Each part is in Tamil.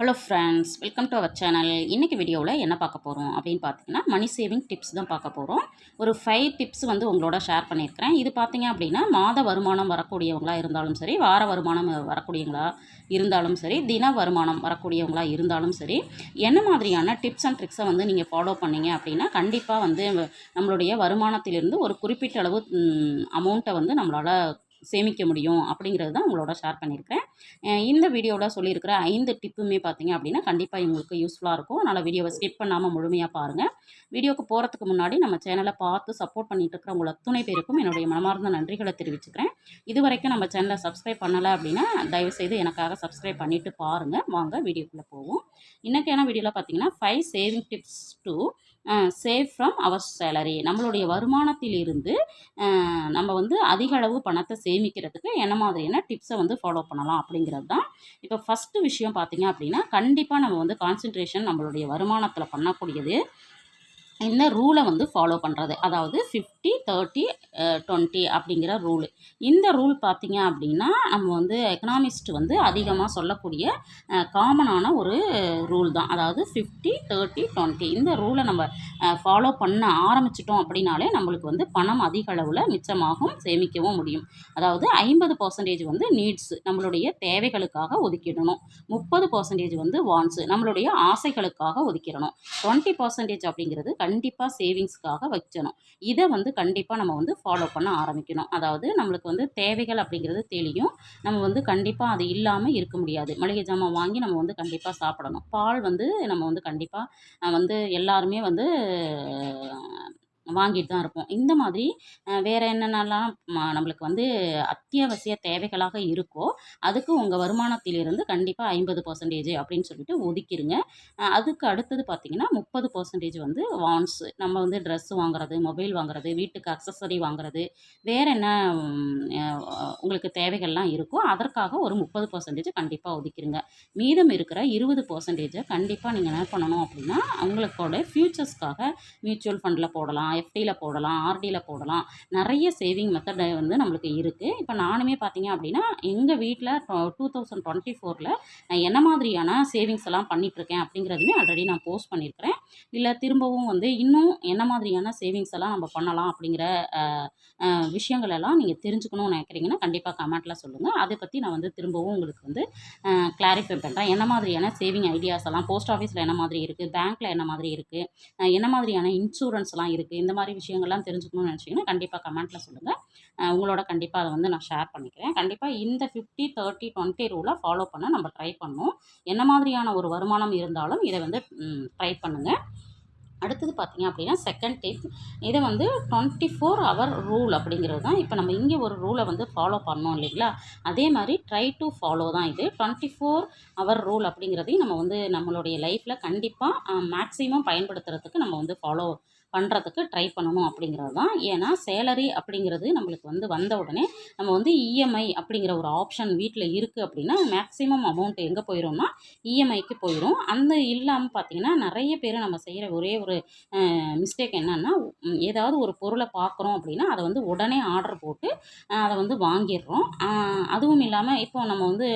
Hello friends welcome to our channel இன்றைக்கி வீடியோவில் என்ன பார்க்க போகிறோம் அப்படின்னு பார்த்தீங்கன்னா மணி சேவிங் டிப்ஸ் தான் பார்க்க போகிறோம் ஒரு ஃபைவ் டிப்ஸ் வந்து உங்களோட ஷேர் பண்ணியிருக்கிறேன். இது பார்த்தீங்க அப்படின்னா மாத வருமானம் வரக்கூடியவங்களா இருந்தாலும் சரி வார வருமானம் வரக்கூடியவங்களா இருந்தாலும் சரி தின வருமானம் வரக்கூடியவங்களா இருந்தாலும் சரி என்ன மாதிரியான டிப்ஸ் அண்ட் ட்ரிக்ஸை வந்து நீங்கள் ஃபாலோ பண்ணீங்க அப்படின்னா கண்டிப்பாக வந்து நம்மளுடைய வருமானத்திலிருந்து ஒரு குறிப்பிட்ட அளவு அமௌண்ட்டை வந்து நம்மளால் சேமிக்க முடியும் அப்படிங்கிறது தான் உங்களோட ஷேர் பண்ணியிருக்கிறேன் இந்த வீடியோவில் சொல்லியிருக்கிற ஐந்து டிப்புமே பார்த்தீங்க அப்படின்னா கண்டிப்பாக உங்களுக்கு யூஸ்ஃபுல்லாக இருக்கும். அதனால் வீடியோவை ஸ்கிப் பண்ணாமல் முழுமையாக பாருங்கள் வீடியோக்கு போகிறதுக்கு முன்னாடி நம்ம சேனலை பார்த்து சப்போர்ட் பண்ணிட்டு இருக்கிற உங்கள் அத்துணை பேருக்கும் என்னுடைய மனமார்ந்த நன்றிகளை தெரிவிச்சுக்கிறேன். இது வரைக்கும் நம்ம சேனலை சப்ஸ்கிரைப் பண்ணலை அப்படின்னா தயவுசெய்து எனக்காக சப்ஸ்கிரைப் பண்ணிவிட்டு பாருங்கள் வாங்க வீடியோக்குள்ளே போவோம். இன்றைக்கான வீடியோவில் பார்த்தீங்கன்னா five saving tips to save from our salary நம்மளுடைய வருமானத்திலிருந்து இருந்து நம்ம வந்து அதிக அளவு பணத்தை சேமிக்கிறதுக்கு என்ன மாதிரியான டிப்ஸை வந்து ஃபாலோ பண்ணலாம் அப்படிங்கிறது தான். இப்போ ஃபஸ்ட்டு விஷயம் பார்த்தீங்க அப்படின்னா கண்டிப்பாக நம்ம வந்து கான்சென்ட்ரேஷன் நம்மளுடைய வருமானத்தில் பண்ணக்கூடியது. இந்த ரூலை வந்து ஃபாலோ பண்ணுறது அதாவது ஃபிஃப்டி தேர்ட்டி டுவெண்ட்டி அப்படிங்கிற ரூல் இந்த ரூல் பார்த்திங்க அப்படின்னா நம்ம வந்து எக்கனாமிஸ்ட் வந்து அதிகமாக சொல்லக்கூடிய காமனான ஒரு ரூல் தான். அதாவது ஃபிஃப்டி தேர்ட்டி டுவெண்ட்டி இந்த ரூலை நம்ம ஃபாலோ பண்ண ஆரம்பிச்சிட்டோம் அப்படின்னாலே நம்மளுக்கு வந்து பணம் அதிக அளவில் மிச்சமாகும் சேமிக்கவும் முடியும். அதாவது ஐம்பது பர்சன்டேஜ் வந்து நீட்ஸ் நம்மளுடைய தேவைகளுக்காக ஒதுக்கிடணும். முப்பது பர்சன்டேஜ் வந்து வான்ஸு நம்மளுடைய ஆசைகளுக்காக ஒதுக்கிடணும். டுவெண்ட்டி பர்சன்டேஜ் அப்படிங்கிறது கண்டிப்பாக சேவிங்ஸ்க்காக வைக்கணும். இதை வந்து கண்டிப்பாக நம்ம வந்து ஃபாலோ பண்ண ஆரம்பிக்கணும். அதாவது நம்மளுக்கு வந்து தேவைகள் அப்படிங்கிறது தெளியும். நம்ம வந்து கண்டிப்பாக அது இல்லாமல் இருக்க முடியாது. மளிகை ஜாமான் வாங்கி நம்ம வந்து கண்டிப்பாக சாப்பிடணும். பால் வந்து நம்ம வந்து கண்டிப்பாக வந்து எல்லாருமே வந்து வாங்கிட்டு தான் இருப்போம். இந்த மாதிரி வேறு என்னென்னலாம் நம்மளுக்கு வந்து அத்தியாவசிய தேவைகளாக இருக்கோ அதுக்கு உங்கள் வருமானத்திலிருந்து கண்டிப்பாக ஐம்பது பர்சன்டேஜ் அப்படின்னு சொல்லிட்டு ஒதுக்கிடுங்க அதுக்கு அடுத்தது பார்த்தீங்கன்னா முப்பது பர்சன்டேஜ் வந்து வான்ஸ் நம்ம வந்து ட்ரெஸ் வாங்குறது மொபைல் வாங்குறது வீட்டுக்கு அக்சசரி வாங்குறது வேறு என்ன உங்களுக்கு தேவைகள்லாம் இருக்கோ அதற்காக ஒரு முப்பது பர்சன்டேஜ் கண்டிப்பாக ஒதுக்கிடுங்க மீதம் இருக்கிற இருபது பர்சன்டேஜை கண்டிப்பாக நீங்கள் என்ன பண்ணணும் அப்படின்னா உங்களுக்கோட ஃப்யூச்சர்ஸ்க்காக மியூச்சுவல் ஃபண்டில் போடலாம். எஃப்டியில் போடலாம் ஆர்டியில் போடலாம். நிறைய சேவிங் மெத்தட் வந்து நம்மளுக்கு இருக்குது இப்போ நானுமே பார்த்தீங்க அப்படின்னா எங்கள் வீட்டில் டூ தௌசண்ட் டுவெண்ட்டி ஃபோரில் நான் என்ன மாதிரியான சேவிங்ஸ் எல்லாம் பண்ணிகிட்ருக்கேன் அப்படிங்கிறதுமே ஆல்ரெடி நான் போஸ்ட் பண்ணியிருக்கிறேன் இல்லை திரும்பவும் வந்து இன்னும் என்ன மாதிரியான சேவிங்ஸ் எல்லாம் நம்ம பண்ணலாம் அப்படிங்கிற விஷயங்கள் எல்லாம் நீங்கள் தெரிஞ்சுக்கணும்னு நினைக்கிறீங்கன்னா கண்டிப்பாக கமெண்ட்டில் சொல்லுங்கள் அதை பற்றி நான் வந்து திரும்பவும் உங்களுக்கு வந்து கிளாரிஃபை பண்ணுறேன் என்ன மாதிரியான சேவிங் ஐடியாஸ் எல்லாம் போஸ்ட் ஆஃபீஸில் என்ன மாதிரி இருக்குது பேங்க்கில் என்ன மாதிரி இருக்குது என்ன மாதிரியான இன்சூரன்ஸ்லாம் இருக்குது இந்த மாதிரி விஷயங்கள்லாம் தெரிஞ்சுக்கணும்னு நினச்சிங்கன்னா கண்டிப்பாக கமெண்ட்டில் சொல்லுங்கள் உங்களோட கண்டிப்பாக அதை வந்து நான் ஷேர் பண்ணிக்கிறேன். கண்டிப்பாக இந்த ஃபிஃப்டி தேர்ட்டி டுவெண்ட்டி ரூலை ஃபாலோ பண்ண நம்ம ட்ரை பண்ணணும் என்ன மாதிரியான ஒரு வருமானம் இருந்தாலும் இதை வந்து ட்ரை பண்ணுங்கள் அடுத்தது பார்த்தீங்க அப்படின்னா செகண்ட் டிப் இதை வந்து டுவெண்ட்டி ஃபோர் ஹவர் ரூல் அப்படிங்கிறது தான். இப்போ நம்ம இங்கே ஒரு ரூலை வந்து ஃபாலோ பண்ணோம் இல்லைங்களா? அதே மாதிரி ட்ரை டு ஃபாலோ தான் இது. டுவெண்ட்டி ஃபோர் ஹவர் ரூல் அப்படிங்கிறதையும் நம்ம வந்து நம்மளுடைய லைஃப்பில் கண்டிப்பாக மேக்ஸிமம் பயன்படுத்துறதுக்கு நம்ம வந்து ஃபாலோ பண்ணுறதுக்கு ட்ரை பண்ணணும் அப்படிங்கிறது தான். ஏன்னா சேலரி அப்படிங்கிறது நம்மளுக்கு வந்து வந்த உடனே நம்ம வந்து இஎம்ஐ அப்படிங்கிற ஒரு ஆப்ஷன் வீட்டில் இருக்குது அப்படின்னா மேக்ஸிமம் அமௌண்ட் எங்கே போயிடும்னா இஎம்ஐக்கு போயிடும் அந்த இல்லாமல் பார்த்தீங்கன்னா நிறைய பேர் நம்ம செய்கிற ஒரே ஒரு மிஸ்டேக் என்னன்னா ஏதாவது ஒரு பொருளை பார்க்குறோம் அப்படின்னா அதை வந்து உடனே ஆர்டர் போட்டு அதை வந்து வாங்கிடுறோம். அதுவும் இல்லாமல் இப்போ நம்ம வந்து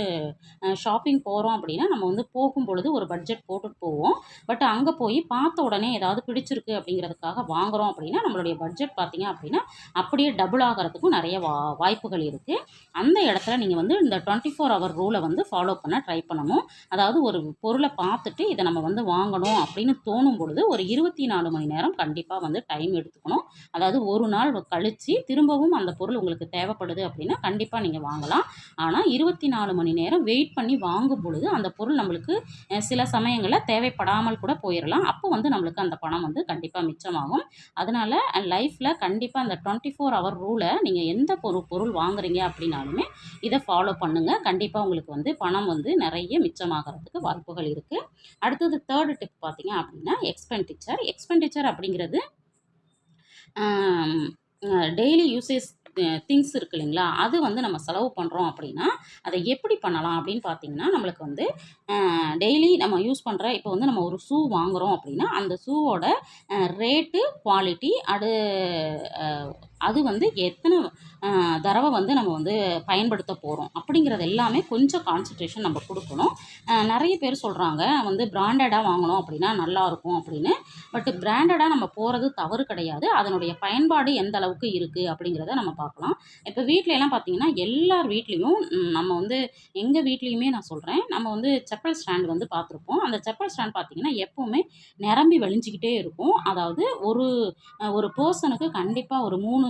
ஷாப்பிங் போகிறோம் அப்படின்னா நம்ம வந்து போகும் பொழுது ஒரு பட்ஜெட் போட்டுட்டு போவோம். பட் அங்கே போய் பார்த்த உடனே ஏதாவது பிடிச்சிருக்கு அப்படிங்கிறதுக்காக வாங்குறோம் அப்படின்னா நம்மளுடைய பட்ஜெட் பார்த்தீங்க அப்படின்னா அப்படியே டபுள் ஆகிறதுக்கும் நிறைய வா வாய்ப்புகள் இருக்குது அந்த இடத்துல நீங்கள் வந்து இந்த டுவெண்ட்டி ஃபோர் ஹவர் ரூலை வந்து ஃபாலோ பண்ண ட்ரை பண்ணணும். அதாவது ஒரு பொருளை பார்த்துட்டு இதை நம்ம வந்து வாங்கணும் அப்படின்னு தோணும் பொழுது ஒரு இருபத்தி நாலு மணி நேரம் கண்டிப்பாக வந்து டைம் எடுத்துக்கணும். அதாவது ஒரு நாள் கழித்து திரும்பவும் அந்த பொருள் உங்களுக்கு தேவைப்படுது அப்படின்னா கண்டிப்பாக நீங்கள் வாங்கலாம். ஆனால் இருபத்தி நாலு மணி நேரம் வெயிட் பண்ணி வாங்கும் பொழுது அந்த பொருள் நம்மளுக்கு சில சமயங்களில் தேவைப்படாமல் கூட போயிடலாம் அப்போ வந்து நம்மளுக்கு அந்த பணம் வந்து கண்டிப்பாக மிச்சம் மிச்சமாகும் அதனால் லைஃப்பில் கண்டிப்பாக அந்த டுவெண்ட்டி ஃபோர் ஹவர் ரூலை நீங்கள் எந்த பொருள் பொருள் வாங்குறீங்க அப்படின்னாலுமே இதை ஃபாலோ பண்ணுங்கள் கண்டிப்பாக உங்களுக்கு வந்து பணம் வந்து நிறைய மிச்சமாகிறதுக்கு வாய்ப்புகள் இருக்குது அடுத்தது தேர்டு டிப் பார்த்தீங்க அப்படின்னா எக்ஸ்பெண்டிச்சர் எக்ஸ்பெண்டிச்சர் அப்படிங்கிறது டெய்லி யூசேஜ் திங்ஸ் இருக்கு இல்லைங்களா? அது வந்து நம்ம செலவு பண்ணுறோம் அப்படின்னா அதை எப்படி பண்ணலாம் அப்படின்னு பார்த்தீங்கன்னா நம்மளுக்கு வந்து டெய்லி நம்ம யூஸ் பண்ணுற இப்போ வந்து நம்ம ஒரு ஷூ வாங்குகிறோம் அப்படின்னா அந்த ஷூவோட ரேட்டு குவாலிட்டி அது அது வந்து எத்தனை தடவை வந்து நம்ம வந்து பயன்படுத்த போகிறோம் அப்படிங்கிறது எல்லாமே கொஞ்சம் கான்சன்ட்ரேஷன் நம்ம கொடுக்கணும். நிறைய பேர் சொல்கிறாங்க வந்து பிராண்டடாக வாங்கணும் அப்படின்னா நல்லாயிருக்கும் அப்படின்னு. பட் பிராண்டடாக நம்ம போகிறது தவறு கிடையாது. அதனுடைய பயன்பாடு எந்த அளவுக்கு இருக்குது அப்படிங்கிறத நம்ம பார்க்கலாம். இப்போ வீட்டிலலாம் பார்த்தீங்கன்னா எல்லார் வீட்லேயும் நம்ம வந்து எங்கள் வீட்லேயுமே நான் சொல்கிறேன் நம்ம வந்து செப்பல் ஸ்டாண்ட் வந்து பார்த்துருப்போம் அந்த செப்பல் ஸ்டாண்ட் பார்த்தீங்கன்னா எப்போவுமே நிரம்பி வழிஞ்சிக்கிட்டே இருக்கும். அதாவது ஒரு ஒரு பர்சனுக்கு கண்டிப்பாக ஒரு மூணு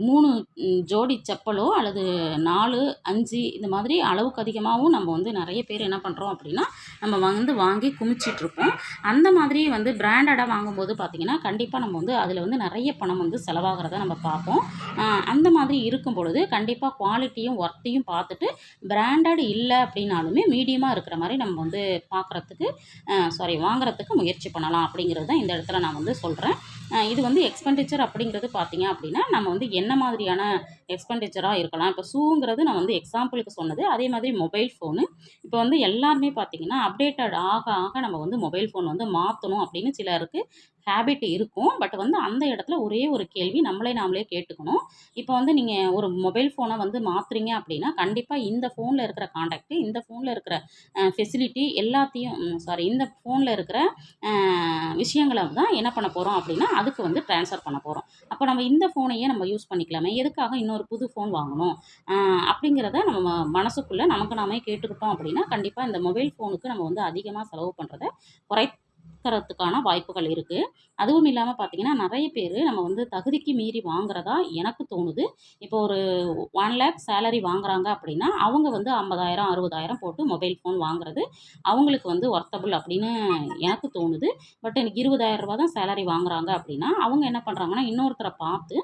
மூணு ஜோடி செப்பலோ அல்லது நாலு அஞ்சு இந்த மாதிரி அளவுக்கு அதிகமாகவும் நம்ம வந்து நிறைய பேர் என்ன பண்ணுறோம் அப்படின்னா நம்ம வந்து வாங்கி குமிச்சிட்ருப்போம் அந்த மாதிரி வந்து பிராண்டடாக வாங்கும்போது பார்த்திங்கன்னா கண்டிப்பாக நம்ம வந்து அதில் வந்து நிறைய பணம் வந்து செலவாகிறத நம்ம பார்ப்போம். அந்த மாதிரி இருக்கும் பொழுது கண்டிப்பாக குவாலிட்டியும் ஒர்த்தையும் பார்த்துட்டு பிராண்டட் இல்லை அப்படின்னாலுமே மீடியமாக இருக்கிற மாதிரி நம்ம வந்து பார்க்குறதுக்கு சாரி வாங்குறதுக்கு முயற்சி பண்ணலாம் அப்படிங்கிறது தான் இந்த இடத்துல நான் வந்து சொல்கிறேன் இது வந்து எக்ஸ்பெண்டிச்சர் அப்படிங்கிறது பார்த்திங்க அப்படின்னா நம்ம வந்து என்ன மாதிரியான எக்ஸ்பெண்டிச்சராக இருக்கலாம். இப்போ ஷூங்கிறது நான் வந்து எக்ஸாம்பிளுக்கு சொன்னது. அதே மாதிரி மொபைல் ஃபோனு இப்போ வந்து எல்லாருமே பார்த்தீங்கன்னா அப்டேட்டட் ஆக ஆக நம்ம வந்து மொபைல் ஃபோன் வந்து மாற்றணும் அப்படின்னு சிலருக்கு ஹேபிட் இருக்கும். பட் வந்து அந்த இடத்துல ஒரே ஒரு கேள்வி நம்மளே நாமளே கேட்டுக்கணும். இப்போ வந்து நீங்கள் ஒரு மொபைல் ஃபோனை வந்து மாற்றுறீங்க அப்படின்னா கண்டிப்பாக இந்த ஃபோனில் இருக்கிற காண்டாக்ட்டு இந்த ஃபோனில் இருக்கிற ஃபெசிலிட்டி எல்லாத்தையும் சாரி இந்த ஃபோனில் இருக்கிற விஷயங்களை தான் என்ன பண்ண போகிறோம் அப்படின்னா அதுக்கு வந்து ட்ரான்ஸ்ஃபர் பண்ண போகிறோம் அப்போ நம்ம இந்த ஃபோனையே நம்ம யூஸ் பண்ணிக்கலாமே. எதுக்காக இன்னொரு புது ஃபோன் வாங்கணும்? அப்படிங்கிறத நம்ம மனசுக்குள்ளே நமக்கு நாமே கேட்டுக்கிட்டோம் அப்படின்னா கண்டிப்பாக இந்த மொபைல் ஃபோனுக்கு நம்ம வந்து அதிகமாக செலவு பண்ணுறத தரத்துக்கான வாய்ப்புகள் இருக்குது அதுவும் இல்லாமல் பார்த்தீங்கன்னா நிறைய பேர் நம்ம வந்து தகுதிக்கு மீறி வாங்குறதா எனக்கு தோணுது. இப்போ ஒரு ஒன் லேக் சேலரி வாங்குறாங்க அப்படின்னா அவங்க வந்து ஐம்பதாயிரம் அறுபதாயிரம் போட்டு மொபைல் ஃபோன் வாங்குறது அவங்களுக்கு வந்து ஒர்த்தபிள் அப்படின்னு எனக்கு தோணுது. பட் எனக்கு இருபதாயிரம் ரூபா தான் சேலரி வாங்குறாங்க அப்படின்னா அவங்க என்ன பண்ணுறாங்கன்னா இன்னொருத்தரை பார்த்து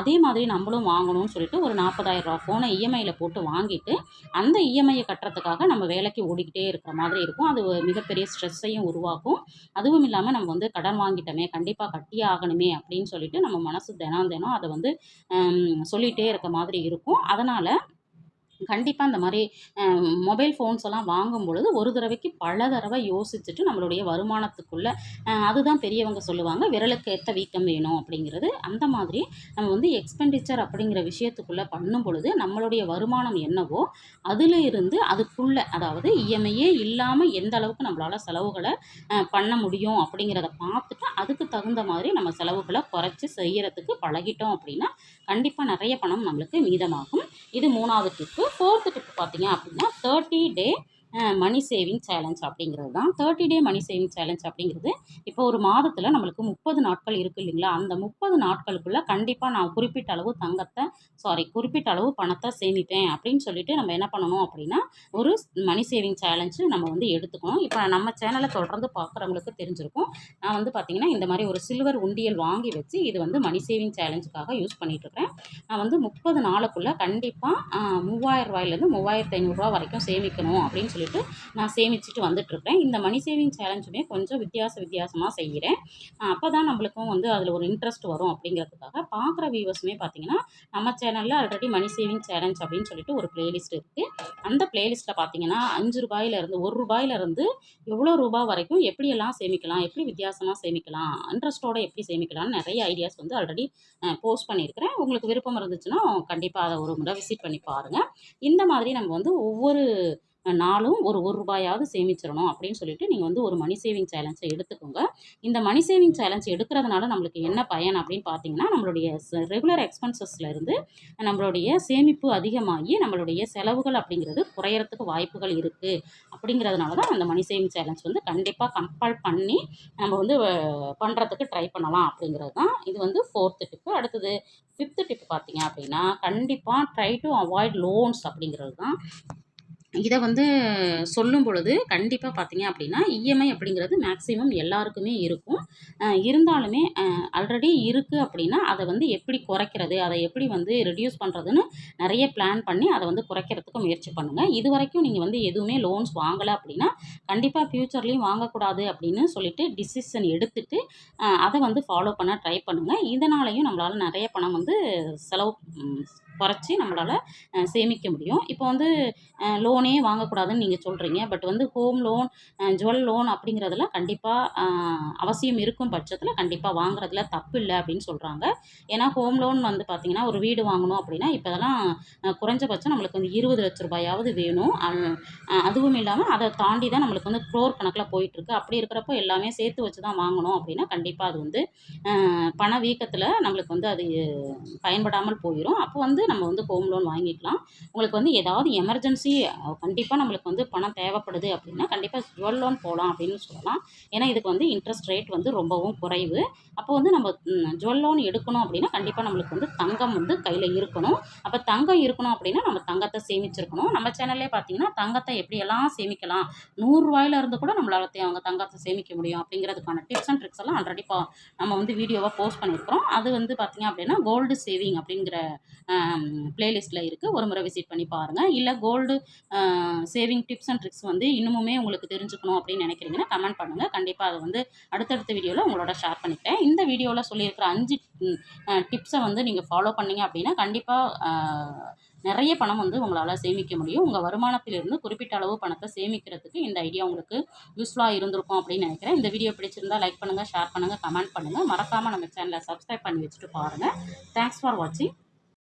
அதே மாதிரி நம்மளும் வாங்கணும்னு சொல்லிட்டு ஒரு நாற்பதாயிரம் ரூபா ஃபோனை இஎம்ஐயில் போட்டு வாங்கிட்டு அந்த இஎம்ஐயை கட்டுறதுக்காக நம்ம வேலைக்கு ஓடிக்கிட்டே இருக்கிற மாதிரி இருக்கும். அது மிகப்பெரிய ஸ்ட்ரெஸ்ஸையும் உருவாக்கும். அதுவும் இல்லாமல் நம்ம வந்து கடன் வாங்கிட்டோமே கண்டிப்பாக கட்டியே ஆகணுமே அப்படின்னு சொல்லிட்டு நம்ம மனசு தினம் தினம் அதை வந்து சொல்லிகிட்டே இருக்க மாதிரி இருக்கும். அதனால் கண்டிப்பாக இந்த மாதிரி மொபைல் ஃபோன்ஸ் எல்லாம் வாங்கும் பொழுது ஒரு தடவைக்கு பல தடவை யோசிச்சுட்டு நம்மளுடைய வருமானத்துக்குள்ளே அதுதான் பெரியவங்க சொல்லுவாங்க விரலுக்கு ஏற்ற வீக்கம் வேணும் அப்படிங்கிறது. அந்த மாதிரி நம்ம வந்து எக்ஸ்பெண்டிச்சர் அப்படிங்கிற விஷயத்துக்குள்ளே பண்ணும் பொழுது நம்மளுடைய வருமானம் என்னவோ அதில் இருந்து அதுக்குள்ளே அதாவது இஎம்ஐயே இல்லாமல் எந்த அளவுக்கு நம்மளால் செலவுகளை பண்ண முடியும் அப்படிங்கிறத பார்த்துட்டு அதுக்கு தகுந்த மாதிரி நம்ம செலவுகளை குறைச்சி செய்கிறதுக்கு பழகிட்டோம் அப்படின்னா கண்டிப்பாக நிறைய பணம் நம்மளுக்கு மீதமாகும். இது மூணாவது டிப்பு ஃபோர்த்து டிப்பு பார்த்தீங்க அப்படின்னா thirty day money saving challenge அப்படிங்கிறது தான். Thirty day money saving challenge அப்படிங்கிறது இப்போ ஒரு மாதத்தில் நம்மளுக்கு முப்பது நாட்கள் இருக்குது இல்லைங்களா? அந்த முப்பது நாட்களுக்குள்ளே கண்டிப்பாக நான் குறிப்பிட்ட அளவு தங்கத்தை சாரி குறிப்பிட்ட அளவு பணத்தை சேமிப்பேன் அப்படின்னு சொல்லிட்டு நம்ம என்ன பண்ணணும் அப்படின்னா ஒரு மணி சேவிங் சேலஞ்சு நம்ம வந்து எடுத்துக்கணும். இப்போ நம்ம சேனலை தொடர்ந்து பார்க்குறவங்களுக்கு தெரிஞ்சிருக்கும். நான் வந்து பார்த்திங்கன்னா இந்த மாதிரி ஒரு சில்வர் உண்டியல் வாங்கி வச்சு இது வந்து மணி சேவிங் சேலஞ்சுக்காக யூஸ் பண்ணிகிட்ருக்கேன் நான் வந்து முப்பது நாளுக்குள்ளே கண்டிப்பாக மூவாயிரம் ரூபாயிலேருந்து மூவாயிரத்து ஐநூறுரூவா வரைக்கும் சேமிக்கணும் அப்படின்னு சொல்லி சொல்லிட்டு நான் சேமிச்சுட்டு வந்துட்டுருக்கேன். இந்த மணி சேவிங் சேலஞ்சுமே கொஞ்சம் வித்தியாச வித்தியாசமாக செய்கிறேன் அப்போ தான் நம்மளுக்கும் வந்து அதில் ஒரு இன்ட்ரெஸ்ட் வரும் அப்படிங்கிறதுக்காக பார்க்குற வியூவர்ஸுமே பார்த்தீங்கன்னா நம்ம சேனலில் ஆல்ரெடி மணி சேவிங் சேலஞ்ச் அப்படின்னு சொல்லிட்டு ஒரு பிளேலிஸ்ட் இருக்குது அந்த பிளேலிஸ்ட்டில் பார்த்தீங்கன்னா அஞ்சு ரூபாயிலேருந்து ஒரு ரூபாயிலேருந்து எவ்வளோ ரூபா வரைக்கும் எப்படியெல்லாம் சேமிக்கலாம் எப்படி வித்தியாசமாக சேமிக்கலாம் இன்ட்ரெஸ்ட்டோட எப்படி சேமிக்கலாம்னு நிறைய ஐடியாஸ் வந்து ஆல்ரெடி போஸ்ட் பண்ணியிருக்கிறேன். உங்களுக்கு விருப்பம் இருந்துச்சுன்னா கண்டிப்பாக அதை ஒரு முறை விசிட் பண்ணி பாருங்கள் இந்த மாதிரி நம்ம வந்து ஒவ்வொரு நாளும் ஒரு ஒரு ரூபாயாவது சேமிச்சிடணும் அப்படின்னு சொல்லிட்டு நீங்கள் வந்து ஒரு மணி சேவிங் சேலஞ்சை எடுத்துக்கோங்க. இந்த மணி சேவிங் சேலஞ்ச் எடுக்கிறதுனால நம்மளுக்கு என்ன பயன் அப்படின்னு பார்த்தீங்கன்னா நம்மளுடைய ரெகுலர் எக்ஸ்பென்சஸ்ல இருந்து நம்மளுடைய சேமிப்பு அதிகமாகி நம்மளுடைய செலவுகள் அப்படிங்கிறது குறையறதுக்கு வாய்ப்புகள் இருக்குது அப்படிங்கிறதுனால தான் அந்த மணி சேவிங் சேலஞ்ச் வந்து கண்டிப்பாக கம்பல் பண்ணி நம்ம வந்து பண்ணுறதுக்கு ட்ரை பண்ணலாம் அப்படிங்கிறது தான். இது வந்து ஃபோர்த்து டிப்பு அடுத்தது ஃபிஃப்த்து டிப்பு பார்த்தீங்க அப்படின்னா கண்டிப்பாக ட்ரை டு அவாய்ட் லோன்ஸ் அப்படிங்கிறது தான் இதை வந்து சொல்லும் பொழுது கண்டிப்பாக பார்த்தீங்க அப்படின்னா இஎம்ஐ அப்படிங்கிறது மேக்ஸிமம் எல்லாருக்குமே இருக்கும். இருந்தாலுமே ஆல்ரெடி இருக்குது அப்படின்னா அதை வந்து எப்படி குறைக்கிறது அதை எப்படி வந்து ரெடியூஸ் பண்ணுறதுன்னு நிறைய பிளான் பண்ணி அதை வந்து குறைக்கிறதுக்கு முயற்சி பண்ணுங்கள் இது வரைக்கும் நீங்கள் வந்து எதுவுமே லோன்ஸ் வாங்கலை அப்படின்னா கண்டிப்பாக ஃப்யூச்சர்லேயும் வாங்கக்கூடாது அப்படின்னு சொல்லிட்டு டிசிஷன் எடுத்துட்டு அதை வந்து ஃபாலோ பண்ண ட்ரை பண்ணுங்கள் இதனாலையும் நம்மளால் நிறைய பணம் வந்து செலவு குறைச்சி நம்மளால் சேமிக்க முடியும். இப்போ வந்து லோனே வாங்கக்கூடாதுன்னு நீங்கள் சொல்கிறீங்க பட் வந்து ஹோம் லோன் ஜுவல் லோன் அப்படிங்கிறதுல கண்டிப்பாக அவசியம் இருக்கும் பட்சத்தில் கண்டிப்பாக வாங்குறதுல தப்பு இல்லை அப்படின்னு சொல்கிறாங்க ஏன்னா ஹோம் லோன் வந்து பார்த்திங்கன்னா ஒரு வீடு வாங்கணும் அப்படின்னா இப்போ இதெல்லாம் குறைஞ்சபட்சம் நம்மளுக்கு வந்து இருபது லட்ச ரூபாயாவது வேணும். அதுவும் இல்லாமல் அதை தாண்டி தான் நம்மளுக்கு வந்து க்ரோர் கணக்கில் போயிட்டுருக்கு. அப்படி இருக்கிறப்போ எல்லாமே சேர்த்து வச்சு தான் வாங்கணும் அப்படின்னா கண்டிப்பாக அது வந்து பண வீக்கத்தில் நம்மளுக்கு வந்து அது பயன்படாமல் போயிடும் அப்போ வந்து நம்ம வந்து ஹோம் லோன் வாங்கிக்கலாம். உங்களுக்கு வந்து ஏதாவது எமர்ஜென்சி கண்டிப்பாக நம்மளுக்கு வந்து பணம் தேவைப்படுது அப்படின்னா கண்டிப்பாக ஜுவல் லோன் போகலாம் அப்படின்னு சொல்லலாம். ஏன்னா இதுக்கு வந்து இன்ட்ரெஸ்ட் ரேட் வந்து ரொம்பவும் குறைவு. அப்போ வந்து நம்ம ஜுவல் லோன் எடுக்கணும் அப்படின்னா கண்டிப்பாக நம்மளுக்கு வந்து தங்கம் வந்து கையில் இருக்கணும். அப்போ தங்கம் இருக்கணும் அப்படின்னா நம்ம தங்கத்தை சேமிச்சிருக்கணும். நம்ம சேனல்லே பார்த்தீங்கன்னா தங்கத்தை எப்படியெல்லாம் சேமிக்கலாம்? நூறுரூவாயில இருந்து கூட நம்மளால அவங்க தங்கத்தை சேமிக்க முடியும் அப்படிங்கிறதுக்கான டிப்ஸ் அண்ட் ட்ரிக்ஸ் எல்லாம் ஆல்ரெடி நம்ம வந்து வீடியோவாக போஸ்ட் பண்ணியிருக்கிறோம். அது வந்து பார்த்தீங்க அப்படின்னா கோல்டு சேவிங் அப்படிங்கிற பிளேலிஸ்ட்டில் இருக்குது ஒரு முறை விசிட் பண்ணி பாருங்கள் இல்லை gold saving tips and tricks வந்து இன்னுமுமே உங்களுக்கு தெரிஞ்சுக்கணும் அப்படின்னு நினைக்கிறீங்கன்னா கமெண்ட் பண்ணுங்கள் கண்டிப்பாக அதை வந்து அடுத்தடுத்த வீடியோவில் உங்களோட ஷேர் பண்ணிக்கிறேன். இந்த வீடியோவில் சொல்லியிருக்கிற அஞ்சு டிப்ஸை வந்து நீங்கள் ஃபாலோ பண்ணீங்க அப்படின்னா கண்டிப்பாக நிறைய பணம் வந்து உங்களால் சேமிக்க முடியும். உங்கள் வருமானத்திலிருந்து குறிப்பிட்ட அளவு பணத்தை சேமிக்கிறதுக்கு இந்த ஐடியா உங்களுக்கு யூஸ்ஃபுல்லாக இருந்திருக்கும் அப்படின்னு நினைக்கிறேன். இந்த வீடியோ பிடிச்சிருந்தா லைக் பண்ணுங்கள் ஷேர் பண்ணுங்கள் கமெண்ட் பண்ணுங்கள் மறக்காமல் நம்ம சேனலை சப்ஸ்கிரைப் பண்ணி வச்சுட்டு பாருங்கள் தேங்க்ஸ் ஃபார் வாட்சிங்